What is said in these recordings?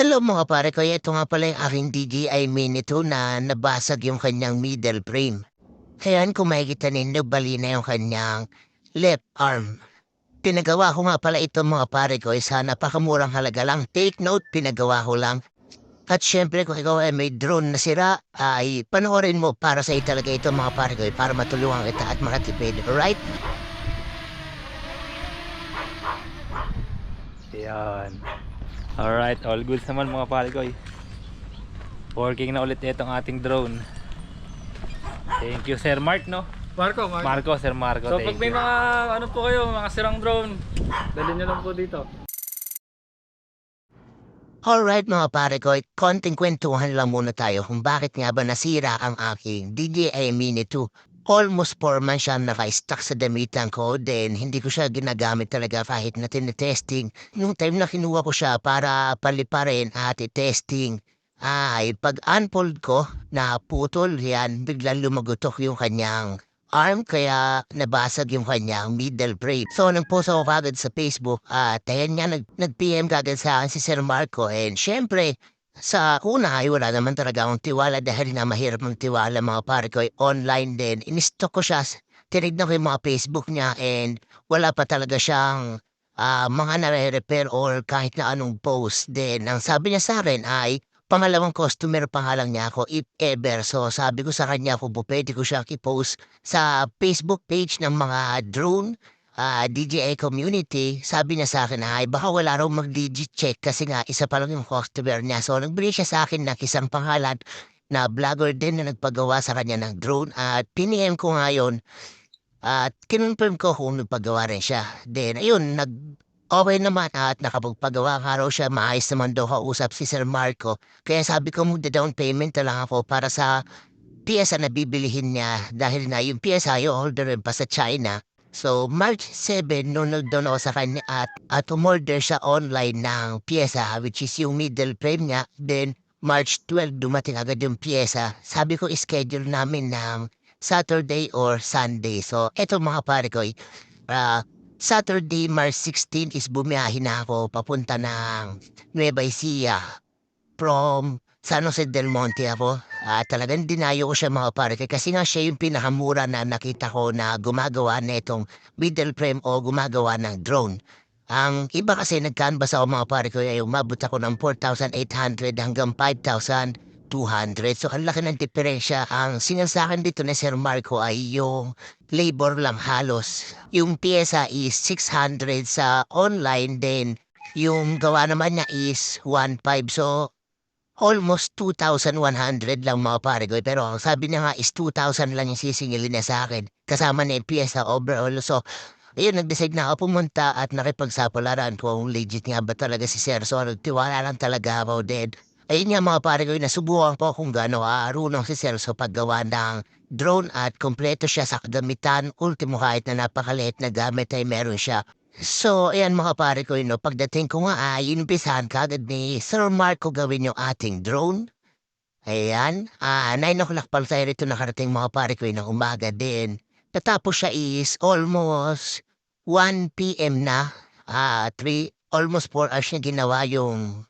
Hello mga pare ko, ito nga pala yung aking DJI Mini 2 na nabasag yung kanyang middle frame. Kaya kung makikita ninyo, bali na yung kanyang left arm. Pinagawa ko nga pala ito mga pare ko sa napakamurang halaga lang. Take note, pinagawa ko lang. At syempre kung ikaw ay may drone na sira, ay panoorin mo para sa talaga ito mga pare ko para matulungan kita at makatipid. Alright? Yan. Alright, all good naman mga palikoy. Working na ulit itong ating drone. Thank you Sir Mark no? Marco, Marco. Marco, Sir Marco. So pag may you. mga ano po kayo, mga sirang drone, dalhin nyo lang po dito. Alright mga pare ko, konting kwentuhan lang muna tayo kung bakit nga ba nasira ang aking DJI Mini 2. Almost 4 months siya naka-stuck sa damitan ko, then hindi ko siya ginagamit talaga kahit na tinetesting. Nung time na kinuha ko siya para paliparin at i-testing, ay pag unfold ko na putol yan, biglang lumagutok yung kanyang arm kaya nabasag yung kanyang middle frame. So nag-post ako kagad sa Facebook at ayan nga nag- nag-PM kagad sa akin si Sir Marco and syempre sa una ay wala naman talaga akong tiwala dahil nga mahirap ng tiwala mga pare ko ay online din. Inistock ko siya, tinignan ko yung mga Facebook niya and wala pa talaga siyang ah, mga nare-repair or kahit na anong post. Then ang sabi niya sa akin ay pangalawang customer pa nga lang niya ako if ever. So sabi ko sa kanya kung pwede ko siya i-post sa Facebook page ng mga drone ah, DJI community, sabi niya sa akin ay baka wala raw mag-digit check kasi nga isa pa lang yung customer niya. So nagbigay siya sa akin ng isang pangalan na vlogger din na nagpagawa sa kanya ng drone at piniem ko ngayon at kinonfirm ko kung nagpagawa rin siya. Then ayun, nag okay naman at nakapagpagawa nga raw siya. Maayos naman daw kausap si Sir Marco. Kaya sabi ko magda-down payment na lang ako para sa piyesa na bibilihin niya dahil na yung piyesa yung order pa sa China. So, March 7, nung nag-down ako sa kanya at, at umorder siya online ng piyesa which is yung middle frame niya. Then, March 12, dumating agad yung piyesa. Sabi ko, schedule namin ng Saturday or Sunday. So, eto mga pare ko, ah, Saturday, March 16 is bumiyahin na ako papunta ng Nueva Ecija from San Jose del Monte ako. At talagang dinayo ko siya mga pare kasi nga siya yung pinakamura na nakita ko na gumagawa nitong middle frame o gumagawa ng drone. Ang iba kasi nag-canvas ako mga pare ko ay umabot ako ng 4,800 hanggang 5,200. So ang laki ng diferensya. Ang sinasakin dito ni Sir Marco ay yung labor lang halos. Yung pyesa is 600 sa online din. Yung gawa naman niya is 1.5. So almost 2,100 lang mga pare ko. Pero ang sabi niya nga is 2,000 lang yung sisingilin niya sa akin. Kasama na yung pyesa overall. So Ayun, nag-decide na ako pumunta at nakipagsapalaran kung legit nga ba talaga si Sir. So, nagtiwala lang talaga ako din. Ayun nga mga pare ko, nasubukan ko kung gaano aarunong si Sir sa paggawa ng drone at kompleto siya sa kadamitan. Ultimo kahit na napakaliit na gamit ay meron siya. So, ayan mga pare ko, no, pagdating ko nga ay inumpisahan kagad ni Sir Marco gawin yung ating drone. Ayan, ah, 9 o'clock pala tayo rito nakarating mga pare ko ng umaga din. Natapos siya is almost 1 p.m. na. Ah, 3, almost 4 hours niya ginawa yung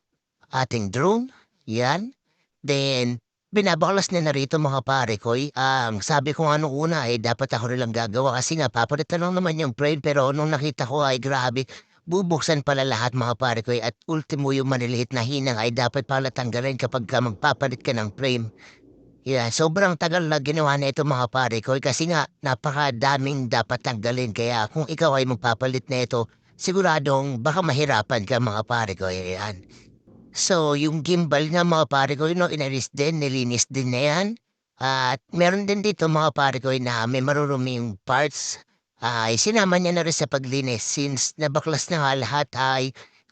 ating drone. Yan. Then, binabaklas na na rito mga pare ko. Ang sabi ko nga nung una ay dapat ako nilang gagawa kasi nga papalitan lang naman yung frame pero nung nakita ko ay grabe. Bubuksan pala lahat mga pare ko at ultimo yung maniliit na hinang ay dapat pala tanggalin kapag ka magpapalit ka ng frame. Yeah, sobrang tagal na ginawa na ito mga pare ko kasi nga napakadaming dapat tanggalin kaya kung ikaw ay magpapalit na ito, siguradong baka mahirapan ka mga pare ko. Yan. So, yung gimbal nga mga pare ko, no, inalis din, nilinis din na yan. At meron din dito mga pare ko na may maruruming parts. Ay, sinama niya na rin sa paglinis since nabaklas na nga lahat ay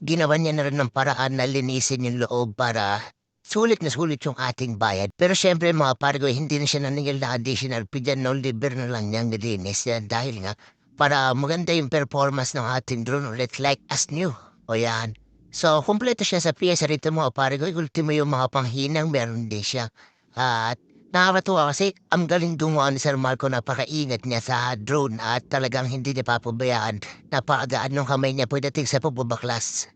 ginawa niya na rin ng paraan na linisin yung loob para sulit na sulit yung ating bayad. Pero syempre mga pare ko, hindi na siya naningil na additional fee dyan, no, libre na lang niyang nilinis yan dahil nga para maganda yung performance ng ating drone ulit like as new. O yan. So, kumpleto siya sa piyesa rito mga pare ko. Ultimo yung mga panghinang meron din siya. At nakakatuwa kasi ang galing gumawa ni Sir Marco napakaingat niya sa drone at talagang hindi niya papabayaan. Napakagaan ng kamay niya pagdating sa pababaklas.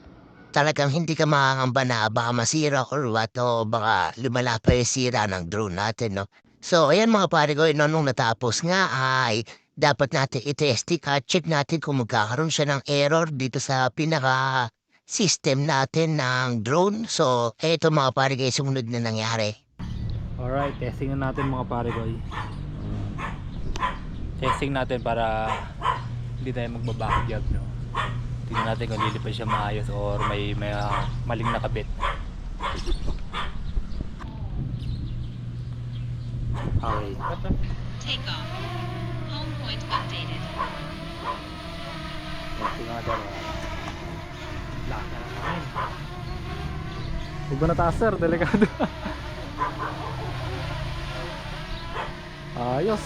talagang hindi ka makakamba na baka masira or what o baka lumala pa yung sira ng drone natin, no? So, ayan mga pare ko, no, nung natapos nga ay dapat natin i-testing check natin kung magkakaroon siya ng error dito sa pinaka system natin ng drone. So, eto mga pare ko, sumunod na nangyari. Alright, testing na natin mga pare ko. Testing natin para hindi tayo magbabackjab, no? Tingnan natin kung lilipad siya maayos or may, may ah, maling nakabit. Okay. Takeoff. Home point updated. Testing natin. Lakas na lang namin. Huwag mo nataas sir, delikado. Ayos.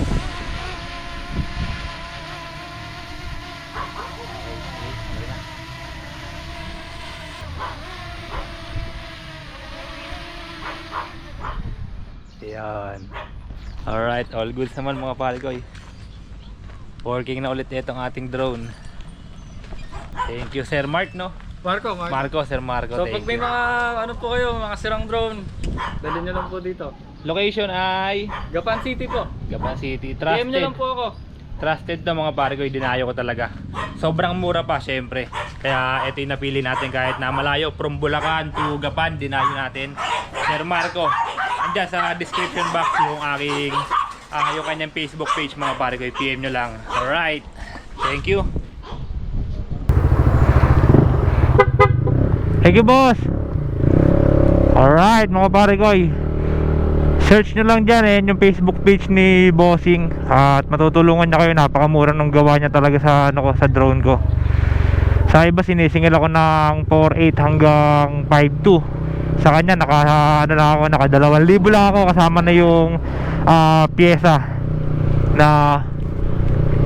Okay, Yan. Alright, all good naman mga palgoy. Working na ulit itong ating drone. Thank you Sir Mark no? Marco, Marco. Marco, Sir Marco. So thank pag may you. mga ano po kayo, mga sirang drone, dalhin nyo lang po dito. Location ay Gapan City po. Gapan City. PM nyo Trusted. lang po ako. Trusted na mga pare ko, dinayo ko talaga. Sobrang mura pa syempre. Kaya ito yung napili natin kahit na malayo from Bulacan to Gapan, dinayo natin. Sir Marco, andyan sa description box yung aking ah, yung kanyang Facebook page mga pare ko, PM nyo lang. Alright, thank you. Thank you boss. Alright mga pare ko, search nyo lang dyan eh, yung Facebook page ni Bossing. At matutulungan niya kayo. Napakamura nung gawa niya talaga sa ano ko sa drone ko. Sa iba sinisingil ako ng 4.8 hanggang 5.2 sa kanya naka ano lang ako naka 2,000 lang ako kasama na yung ah, pyesa na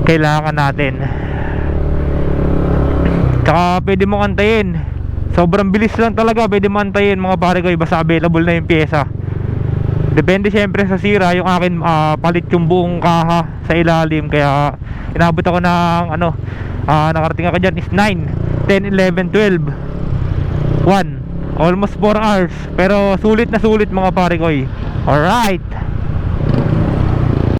kailangan natin. Tsaka pwede mo antayin. Sobrang bilis lang talaga pwede mo antayin mga pare ko basta available na yung pyesa. Depende syempre sa sira yung akin ah, palit yung buong kaha sa ilalim kaya inabot ako ng ano ah, nakarating ako dyan is 9, 10, 11, 12 1 almost 4 hours pero sulit na sulit mga pare ko eh. Alright